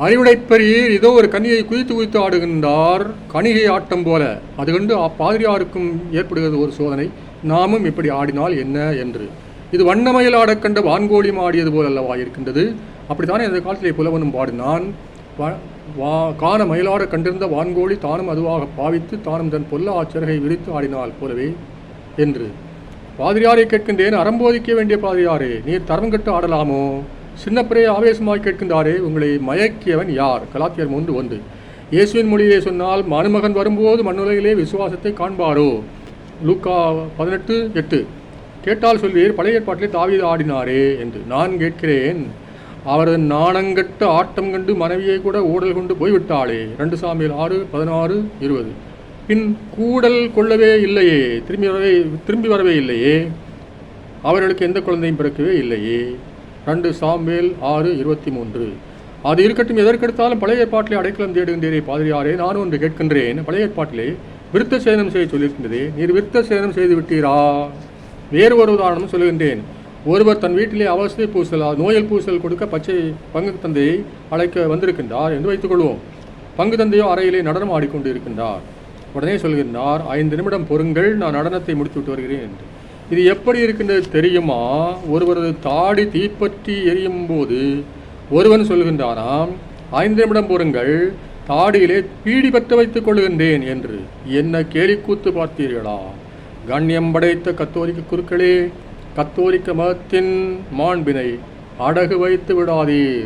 அறிவுடைப்பெரியர் இதோ ஒரு கனியை குதித்து குதித்து ஆடுகின்றார். கணிகை ஆட்டம் போல. அது கண்டு அப்பாதிரியாருக்கும் ஏற்படுகிறது ஒரு சோதனை. நாமும் இப்படி ஆடினால் என்ன என்று. இது வண்ணமயில் ஆடக் கண்ட வான்கோழியும் ஆடியது போல் அல்லவா இருக்கின்றது. அப்படித்தானே இந்த காலத்திலே புலவனும் பாடினான். வா- வா காண மயிலாட கண்டிருந்த வான்கோழி தானும் அதுவாக பாவித்து தானும் தன் பொல்ல ஆச்சரகை விரித்து ஆடினாள் போலவே என்று. பாதிரியாரை கேட்கின்றேன். அறம்போதிக்க வேண்டிய பாதிரியாரே நீர் தரம் கட்டு ஆடலாமோ? சின்னப்பரே ஆவேசமாக கேட்கின்றாரே உங்களை மயக்கியவன் யார்? கலாத்தியர் மூன்று ஒன்று. இயேசுவின் மொழியை சொன்னால் மருமகன் வரும்போது மண்ணுலகிலே விசுவாசத்தை காண்பாரோ? லூக்கா பதினெட்டு எட்டு. கேட்டால் சொல்வீர் பழைய ஏற்பாட்டிலே தாவீது ஆடினாரே என்று. நான் கேட்கிறேன் அவரது நாணங்கட்டு ஆட்டம் கண்டு மனைவியை கூட ஊடல் கொண்டு போய்விட்டாளே. ரெண்டு சாமியில் ஆறு பதினாறு இருபது. பின் கூடல் கொள்ளவே இல்லையே. திரும்பி வரவே திரும்பி வரவே இல்லையே. அவர்களுக்கு எந்த குழந்தையும் பிறக்கவே இல்லையே. ரெண்டு சாம்பேல் ஆறு இருபத்தி மூன்று. அது இருக்கட்டும் எதற்கெடுத்தாலும் பழைய ஏற்பாட்டிலே அடைக்கலம் தேடுகின்றீரே பாதிரியாரே நானும் ஒன்று கேட்கின்றேன். பழைய ஏற்பாட்டிலே விருத்த சேதனம் செய்ய சொல்லியிருக்கின்றதே. நீர் விருத்த சேதனம் செய்து விட்டீரா? வேறு ஒரு உதாரணம் சொல்லுகின்றேன். ஒருவர் தன் வீட்டிலே அவசிய பூசல் நோயல் பூசல் கொடுக்க பச்சை பங்கு தந்தையை அழைக்க வந்திருக்கின்றார் என்று வைத்துக்கொள்வோம் பங்கு தந்தையோ அறையிலே நடனம் ஆடிக்கொண்டு இருக்கின்றார் உடனே சொல்கின்றார் ஐந்து நிமிடம் பொறுங்கள் நான் நடனத்தை முடித்துவிட்டு வருகிறேன். என்று இது எப்படி இருக்கின்றது தெரியுமா? ஒருவரது தாடி தீப்பற்றி எரியும் போது ஒருவன் சொல்கின்றாராம் ஐந்து நிமிடம் பொறுங்கள் தாடியிலே பீடி பற்ற வைத்துக் கொள்கின்றேன் என்று. என்ன கேலிக்கூத்து பார்த்தீர்களா? கண்ணியம் படைத்த கத்தோலிக்க குருக்களே கத்தோலிக்க மதத்தின் மாண்பினை அடகு வைத்து விடாதீர்.